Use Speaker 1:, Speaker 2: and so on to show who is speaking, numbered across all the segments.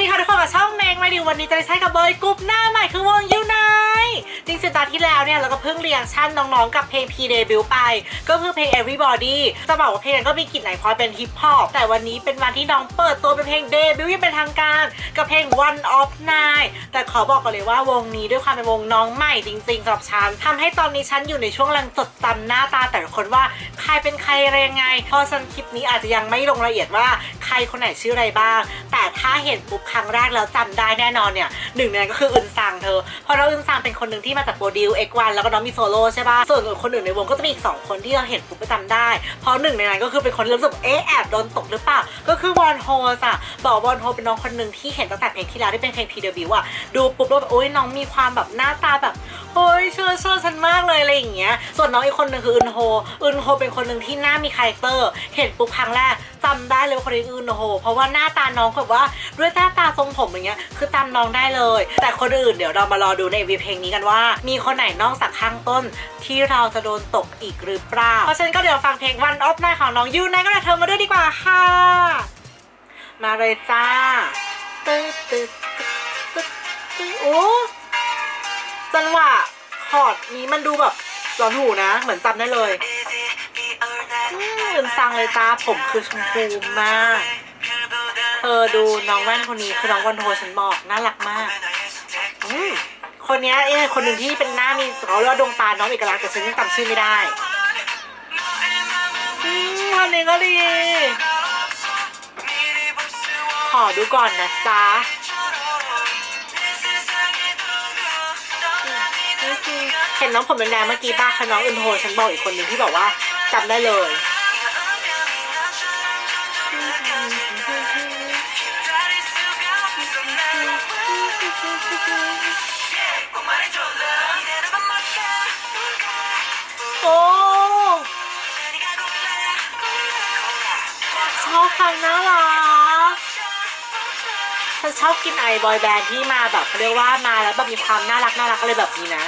Speaker 1: ดีค่ะทุกคนกับช่องเมงมาดิวันนี้จะได้ใช้กับเบย์กรุ๊ปหน้าใหม่คือวงยูไนจริงสัปดาห์ที่แล้วเนี่ยเราก็เพิ่งเรียงชั่นน้องๆกับเพลง P debut ไป ก็คือเพลง Everybody จะบอกว่าเพลงนั้นก็มีกลิ่นไหนความเป็นฮิปฮอปแต่วันนี้เป็นวันที่น้องเปิดตัวเป็นเพลงเดบิวต์ยังเป็นทางการ กับเพลง One of Nine แต่ขอบอกก่อนเลยว่าวงนี้ด้วยความเป็นวงน้องใหม่จริงๆสำหรับฉันทำให้ตอนนี้ฉันอยู่ในช่วงกำลังจดจำหน้าตาแต่ละคนว่า ใครเป็นใครอะไรยังไง เพราะฉันคลิปนี้อาจจะยังไม่ลงรายละเอียดว่าใครคนไหนชื่ออะไรบ้าง แต่ถ้าเห็นปุ๊บครั้งแรกแล้วจำได้แน่นอนเนี่ยหนึ่งในนั้นก็คืออึนซังเธอ เพราะเราอึนซังเป็นคนหนึ่งที่มาจากโปรดิว X1 แล้วก็น้องมีโซโล่ใช่ป่ะ ส่วนคนอื่นในวงก็จะมีอีกสองคนที่เราเห็นปุ๊บก็จำได้ เพราะหนึ่งในนั้นก็คือเป็นคนที่รู้สึกเอ๊ะแอบโดนตกหรือเปล่า ก็คือวอนโฮสอะบอกวอนโฮเป็นน้องคนหนึ่งที่เห็นตั้งแต่เพลงที่แล้วที่เป็นเพลง PW อะดูปุ๊บแล้วแบบโอ๊ยน้องมีความแบบหน้าตาแบบโอ๊ยเชื่อเชื่อฉันมากเลยอะไรอย่างเงี้ย ส่วนน้องอีกคนหนึ่งคืออึนโฮอึนโฮเป็นคนหนึ่งที่หน้ามีคาแรคเตอร์ เห็นปุ๊บครั้งแรกจำได้เลยว่าคนนี้คืออึนโฮเพราะว่าหน้าตาน้องแบบว่าด้วยหน้าตาทรงผมอย่างเงี้ย คือจำน้องได้เลย แต่คนอื่นเดี๋ยวเรามารอดูในวีเพลงนี้กันว่า มีคนไหนนอกจากข้างต้น ที่เราจะโดนตกอีกหรือเปล่า เพราะฉะนั้นก็เดี๋ยวฟังเพลง One of Night ของน้องยูไนก็ได้เธอมาด้วยดีกว่าค่ะ มาเลยจ้าตึ๊ดตึ๊ดตึ๊ดตึ๊ดโอ้จังหวะคอร์ดนี้มันดูแบบร้อนหูนะ เหมือนจำได้เลย อืมลืมซังเลยจ้าผมคือชมพูมากเธอดูน้องแว่นคนนี้คือน้องวันโทฉันบอกน่ารักมาก อืมคนนี้เอ้คนหนึ่งที่เป็นหน้ามีเขาเรียกว่าดวงตาน้องเอกลักษณ์แต่ฉันยังจำชื่อไม่ได้อืมคนนี้ก็ดี ขอดูก่อนนะจ๊ะเห็นน้องผมแดงๆเมื่อกี้ป้าคะน้องอึนโทฉันบอกอีกคนหนึ่งที่บอกว่าจำได้เลย โอ้ชอบความน่ารักฉันชอบกินไอบอยแบนด์ที่มาแบบเขาเรียกว่ามาแล้วแบบมีความน่ารักน่ารักอะไรแบบนี้นะ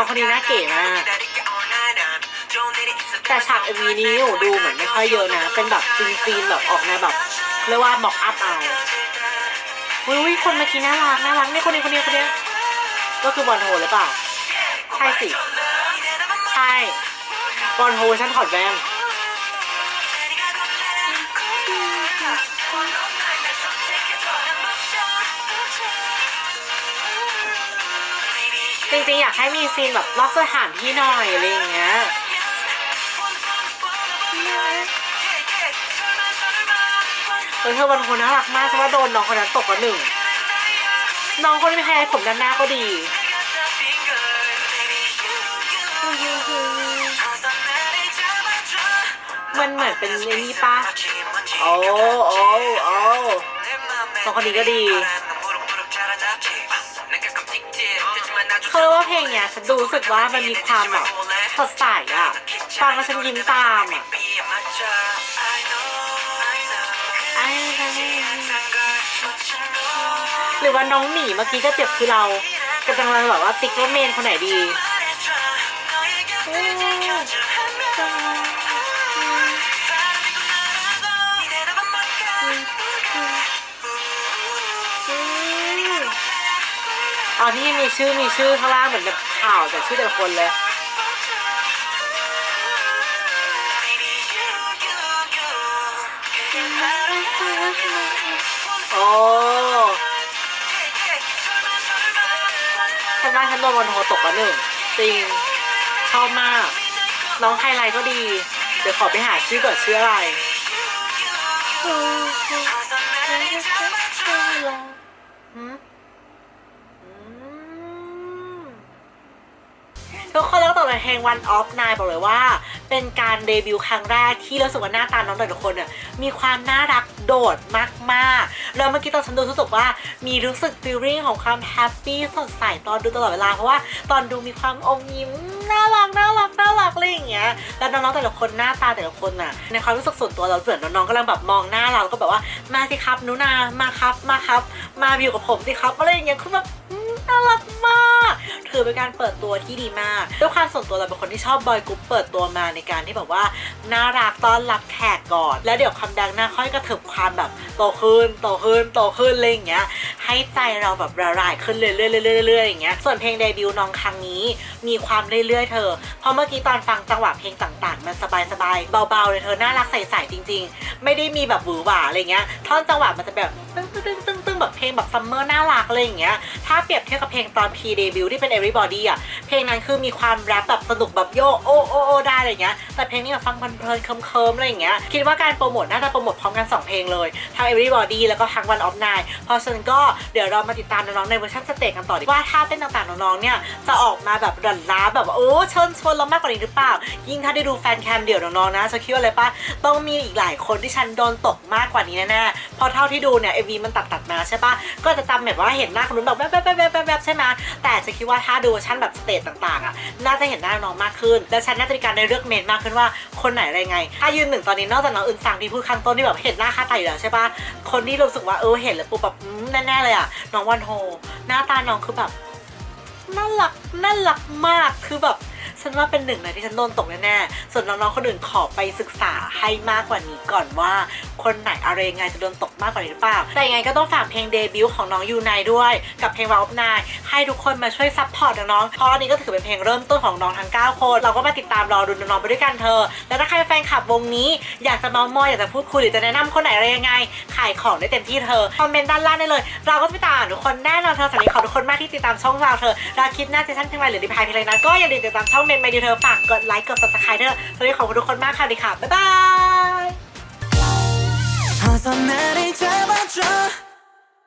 Speaker 1: น้องคนนี้น่าเก๋มาก แต่ฉากเอ็มวีนี้หนูดูเหมือนไม่ค่อยเยอะนะ เป็นแบบซีนซีนแบบออกแนวแบบเรียกว่าบอกอัพเอาอุ้ยอุ้ยคนเมื่อกี้น่ารักน่ารักนี่คนนี้คนนี้คนนี้ก็คือบอลโฮหรือเปล่า ใช่สิ ใช่บอลโฮฉันถอดแว่น จริงๆ อยากให้มีซีนแบบนอกสถานที่หน่อยอะไรอย่างเงี้ยเออเธอวันคนน่ารักมากฉันว่าโดนน้องคนนั้นตกละหนึ่ง น้องคนที่แพ้ผมด้านหน้าก็ดีมันเหมือนเป็นไอ้นี่ปะโอ้โอ้โอ้น้องคนนี้ก็ดี คือว่าเพลงเนี้ยฉันดูรู้สึกว่ามันมีความแบบสดใสอะฟังแล้วฉันยิ้มตามอะหรือว่าน้องหมีเมื่อกี้ก็เปรียบคือเรากำลังแบบว่าติ๊กว่าเมนคนไหนดี ตอนนี้มีชื่อมีชื่อข้างล่างเหมือนแบบข่าวแต่ชื่อแต่ละคนเลยโอ้ฉันว่าฉันโดนบอลโทตกละหนึ่งจริงชอบมาก น้องไฮไลท์ก็ดี เดี๋ยวขอไปหาชื่อก่อนชื่ออะไรหืมอืม ทุกคนแล้วต่อไปเพลง One of Nine บอกเลยว่า เป็นการเดบิวต์ครั้งแรกที่เรู้สึกว่าหน้าตาน้องแต่ละคนเนี่ยมีความน่ารักโดดมากๆ แล้วเมื่อกี้ตอนฉันดูรู้สึกว่ามีรู้สึกฟีลลิ่งของความแฮปปี้สดใสตอนดูตลอดเวลาเพราะว่าตอนดูมีความอมยิ้มน่ารักน่ารักน่ารักอะไรอย่างเงี้ย แล้วน้องๆแต่ละคนหน้าตาแต่ละคนน่ะ ในความรู้สึกส่วนตัวเราเหมือนน้องๆกำลังแบบมองหน้าเราก็แบบว่ามาสิครับนุนามาครับมาครับ มาอยู่กับผมสิครับอะไรอย่างเงี้ยคือแบบ อือเป็นการเปิดตัวที่ดีมาก ด้วยความส่วนตัวเราเป็นคนที่ชอบบอยกรุ๊ปเปิดตัวมาในการที่แบบว่าน่ารักต้อนรับแขกก่อน แล้วเดี๋ยวควาดังหน้าค่อยกระเถิบความแบบโตขึ้นโตขึ้นโตขึ้นอะไรอย่างเงี้ย ให้ใจเราแบบละลายขึ้นเรื่อยๆเรื่อยๆเรื่อยๆอย่างเงี้ย ส่วนเพลงเดบิวต์น้องครั้งนี้ มีความเรื่อยๆเธอ เพราะเมื่อกี้ตอนฟังจังหวะเพลงต่างๆ มันสบายๆเบาๆเลยเธอน่ารักใสๆจริง ๆ ไม่ได้มีแบบหวือหวาอะไรเงี้ยท่อนจังหวะมันจะแบบตึ้งตึ้งตึ้งตึ้งตึ้งแบบเพลงแบบซัมเมอร์น่ารักอะไรอย่างเงี้ย ถ้าเปรียบเทียบกับเพลงตอน P เดบิวที่เป็น Everybody อะ เพลงนั้นคือมีความแรปแบบสนุกแบบโยโอโอโอได้อะไรเงี้ย แต่เพลงนี้แบบฟังเพลินเคิมๆอะไรอย่างเงี้ย คิดว่าการโปรโมทน่าจะโปรโมทพร้อมกันสองเพลงเลย ทั้ง Everybody แล้วก็ทั้ง One of Nine เพราะฉะนั้นก็เดี๋ยวเรามาติดตามน้องๆในเวอร์ชันสเตจกันต่อดีว่าท่าเต้นต่างๆน้องๆเนี่ยจะออกมาแบบรันล้าแบบโอ้เชิญชวนเรามากกว่านี้หรือเปล่า ยิ่งถ้าได้ดูแฟนแคมเดี่ยวน้องๆนะจะคิดว่าอะไรปะต้องมีอีกหลายคนที่ฉันโดนตกมากกว่านี้แน่ๆเพราะเท่าที่ดูเนี่ย MV มันตัดตัดมาใช่ปะก็จะจำแบบว่าเห็นหน้าคนนู้นแบบแวบๆๆๆๆใช่ไหมแต่จะคิดว่าถ้าดูชั้นแบบสเตจต่างๆอะน่าจะเห็นหน้าน้องมากขึ้น และฉันน่าจะมีการได้เลือกเมนมากขึ้นว่าคนไหนอะไรไงถ้ายืนหนึ่งตอนนี้นอกจากน้องอื่นสั่งที่พูดข้างต้นที่แบบเห็นหน้าค่าตาอยู่แล้วใช่ปะคนที่รู้สึกว่าเออเห็นแล้วปุ๊บแบบแน่ๆเลยอะน้องวันโฮหน้าตาน้องคือแบบน่ารักน่ารักมากคือแบบ ฉันว่าเป็นหนึ่งในที่ฉันโดนตกแน่ๆส่วนน้องๆคนอื่นขอไปศึกษาให้มากกว่านี้ก่อนว่า คนไหนอะไรยังไงจะโดนตกมากกว่านี้หรือเปล่า แต่ยังไงก็ต้องฝากเพลงเดบิวต์ของน้องยูไนด้วย กับเพลงวาวนายให้ทุกคนมาช่วยซัพพอร์ตน้องๆเพราะอันนี้ก็ถือเป็นเพลงเริ่มต้นของน้องทั้ง 9 คน เราก็มาติดตามรอดูน้องๆไปด้วยกันเธอ แล้วถ้าใครเป็นแฟนคลับวงนี้อยากจะเมามอยอยากจะพูดคุยหรือจะแนะนำคนไหนอะไรยังไง ขายของได้เต็มที่เธอคอมเมนต์ด้านล่างได้เลย เราก็จะไปตามทุกคนแน่นอนเธอสวัสดีขอบทุกคนมากที่ติดตามช่องเราเธอเราคลิปหน้าเซสชั่นเพลงอะไรหรือดีพายเพลงนั้นก็อย่าลืมติดตามช่องเมนต์มาดีเธอฝากกดไลค์กดซับสไคร์เธอสวัสดีขอบคุณทุกคนมากค่ะดีค่ะบ๊ายบาย